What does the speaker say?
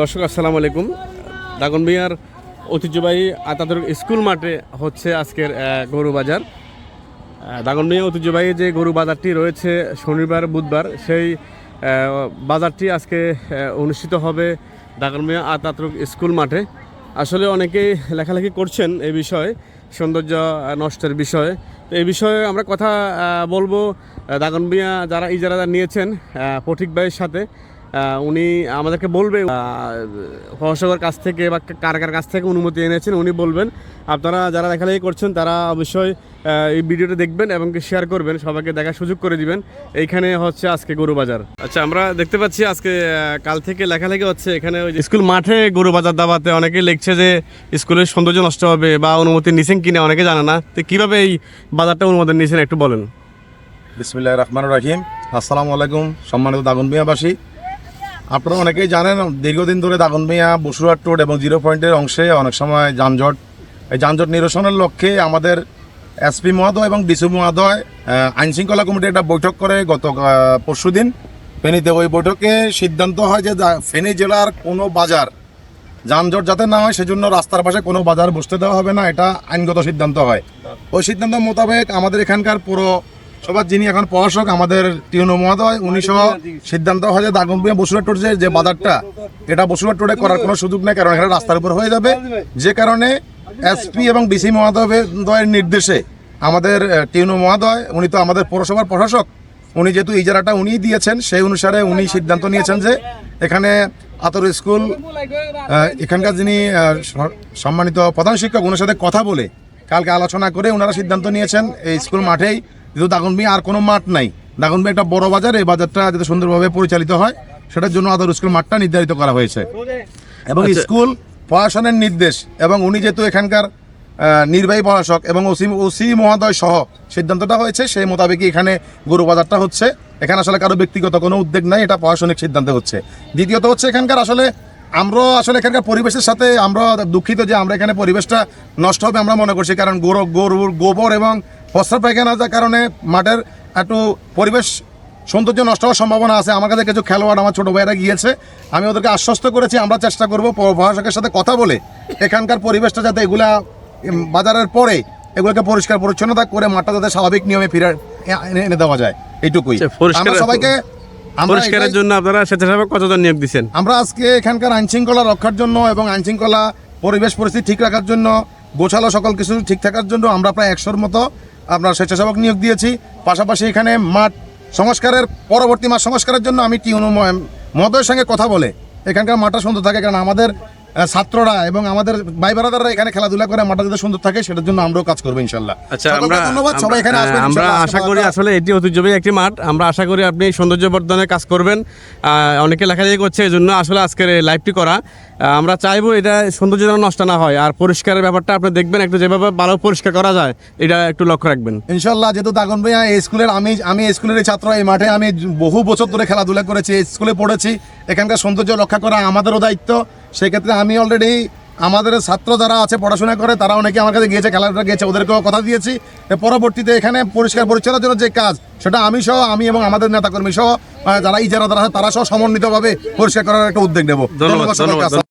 দর্শক, আসসালামু আলাইকুম। দাগনবিয়ার ঐতিহ্যবাহী আতাতুর স্কুল মাঠে হচ্ছে আজকের গরু বাজার। দাগনবিয়া ঐতিহ্যবাহী যে গরু বাজারটি রয়েছে শনিবার, বুধবার, সেই বাজারটি আজকে অনুষ্ঠিত হবে দাগনবিয়া আতাতুর স্কুল মাঠে। আসলে অনেকেই লেখালেখি করছেন এই বিষয়ে, সৌন্দর্য নষ্টের বিষয়ে। তো এই বিষয়ে আমরা কথা বলব দাগনবিয়া যারা ইজারা নিয়েছেন পথিক ভাইয়ের সাথে। উনি আমাদেরকে বলবে প্রশাসকের কাছ থেকে বা কার কার কাছ থেকে অনুমতি এনেছেন উনি বলবেন। আপনারা যারা লেখালেখি করছেন তারা অবশ্যই এই ভিডিওটা দেখবেন এবং শেয়ার করবেন সবাইকে দেখার সুযোগ করে দিবেন। এইখানে হচ্ছে আজকে গরু বাজার আচ্ছা আমরা দেখতে পাচ্ছি আজকে কাল থেকে লেখালেখি হচ্ছে এখানে ওই স্কুল মাঠে গরু বাজার দাবাতে অনেকে লিখছে যে স্কুলের সৌন্দর্য নষ্ট হবে বা অনুমতি নিছেন কিনা অনেকে জানে না। তো কীভাবে এই বাজারটা অনুমোদন নিয়েছেন একটু বলেন। বিসমিল্লাহ রহমান রাহিম। আসসালামু আলাইকুম সম্মানিত দাগন মিয়াবাসী আপনারা অনেকেই জানেন, দীর্ঘদিন ধরে দাগন মিয়া বসুরহাট রোড এবং জিরো পয়েন্টের অংশে অনেক সময় যানজট, এই যানজট নিরসনের লক্ষ্যে আমাদের এসপি মহোদয় এবং ডিসি মহোদয় আইন শৃঙ্খলা কমিটি একটা বৈঠক করে গত পরশু দিন। ফেনীতে ওই বৈঠকে সিদ্ধান্ত হয় যে ফেনী জেলার কোনো বাজার যানজট যাতে না হয়, সেজন্য রাস্তার পাশে কোনো বাজার বসতে দেওয়া হবে না, এটা আইনগত সিদ্ধান্ত হয়। ওই সিদ্ধান্ত মোতাবেক আমাদের এখানকার পুরো সবার যিনি এখন প্রশাসক আমাদের টিউনো মহোদয়, উনি সহ সিদ্ধান্ত হয় যে দাগনপুরিয়া বসুরহাট রোড যে- বাজারটা, এটা বসুরহাট রোডে করার কোনো সুযোগ নেই, কারণ এখানে রাস্তার উপর হয়ে যাবে। যে কারণে এসপি এবং ডিসি মহোদয়ের নির্দেশে আমাদের টিউনো মহোদয়, উনি তো আমাদের পৌরসভার প্রশাসক, উনি যেহেতু ইজারাটা উনিই দিয়েছেন, সেই অনুসারে উনি সিদ্ধান্ত নিয়েছেন যে এখানে আতর স্কুল এখানকার যিনি সম্মানিত প্রধান শিক্ষক ওনার সাথে কথা বলে কালকে আলোচনা করে ওনারা সিদ্ধান্ত নিয়েছেন, এই স্কুল মাঠেই যেহেতু দাগনবি আর কোনো মাঠ নাই। দাগনবি একটা বড় বাজার এই বাজারটা যাতে সুন্দরভাবে পরিচালিত হয় সেটার জন্য আদর স্কুল মাঠটা নির্ধারিত করা হয়েছে। এবং আচ্ছা। স্কুল প্রশাসনের নির্দেশ এবং উনি যেহেতু এখানকার নির্বাহী প্রশাসক এবং ওসি ওসি মহোদয় সহ সিদ্ধান্তটা হয়েছে সেই মোতাবেকই এখানে গরু বাজারটা হচ্ছে। এখানে আসলে কারও ব্যক্তিগত কোনো উদ্যোগ নাই এটা প্রশাসনিক সিদ্ধান্ত হচ্ছে। দ্বিতীয়ত হচ্ছে এখানকার আসলে আমরা আসলে এখানকার পরিবেশের সাথে আমরা দুঃখিত যে আমরা এখানে পরিবেশটা নষ্ট হবে আমরা মনে করছি কারণ গরু গরুর গোবর এবং প্রস্রাব পায়খানা যার কারণে মাঠের একটু পরিবেশ সৌন্দর্য নষ্ট হওয়ার সম্ভাবনা আছে। আমার কাছে কিছু খেলোয়াড় আমার ছোট ভাইরা গিয়েছে। আমি ওদেরকে আশ্বস্ত করেছি আমরা চেষ্টা করব প্রশাসকের সাথে কথা বলে এখানকার পরিবেশটা যাতে এগুলা বাজারের পরে এগুলোকে পরিষ্কার পরিচ্ছন্নতা করে মাঠটা যাতে স্বাভাবিক নিয়মে ফিরে এনে দেওয়া যায়। এইটুকুই। আচ্ছা, আমরা সবাইকে পরিষ্কারের জন্য আপনারা স্বেচ্ছাসেবক কতজন নিয়োগ দিচ্ছেন? আমরা আজকে এখানকার আইন শৃঙ্খলা রক্ষার জন্য এবং আইন শৃঙ্খলা পরিবেশ পরিস্থিতি ঠিক রাখার জন্য গোছালো সকল কিছু ঠিক থাকার জন্য আমরা প্রায় একশোর মতো আপনার স্বেচ্ছাসেবক নিয়োগ দিয়েছি। পাশাপাশি এখানে মাঠ সংস্কারের, পরবর্তী মাঠ সংস্কারের জন্য আমি টিউনো মহোদয়ের সঙ্গে কথা বলে এখানকার মাঠটা সুন্দর থাকে, কারণ আমাদের ছাত্ররা এবং আমাদের ভাই ব্রাদাররা এখানে খেলাধুলা করে মাঠটা যাতে সুন্দর থাকে সেটার জন্য আমরাও কাজ করব ইনশাল্লাহ। আচ্ছা আমরা ধন্যবাদ সবাই এখানে আসবেন আমরা আশা করি আসলে এটি ঐতিহ্যবাহী একটি মাঠ। আমরা আশা করি আপনি সৌন্দর্য বর্ধনের কাজ করবেন। অনেকে লেখালেখি করছে এই জন্য আসলে আজকের লাইভটি করা। আমরা চাইব এটা সৌন্দর্য যেন নষ্ট না হয়। আর পরিষ্কারের ব্যাপারটা আপনি দেখবেন একটু যেভাবে ভালো পরিষ্কার করা যায় এটা একটু লক্ষ্য রাখবেন। ইনশাল্লাহ যেহেতু দাগন ভাইয়া এই স্কুলের আমি আমি স্কুলের ছাত্র এই মাঠে আমি বহু বছর ধরে খেলাধুলা করেছি স্কুলে পড়েছি। এখানকার সৌন্দর্য রক্ষা করা আমাদেরও দায়িত্ব। সেক্ষেত্রে আমি অলরেডি আমাদের ছাত্র যারা আছে পড়াশোনা করে তারা অনেকে আমার কাছে গিয়েছে খেলাধুলা গিয়েছে ওদেরকেও কথা দিয়েছি। পরবর্তীতে এখানে পরিষ্কার পরিচ্ছন্নের জন্য যে কাজ সেটা আমি সহ আমি এবং আমাদের নেতাকর্মী সহ যারা ইজারা তারা তারা সহ সমন্বিতভাবে পরিষ্কার করার একটা উদ্যোগ নেব। ধন্যবাদ।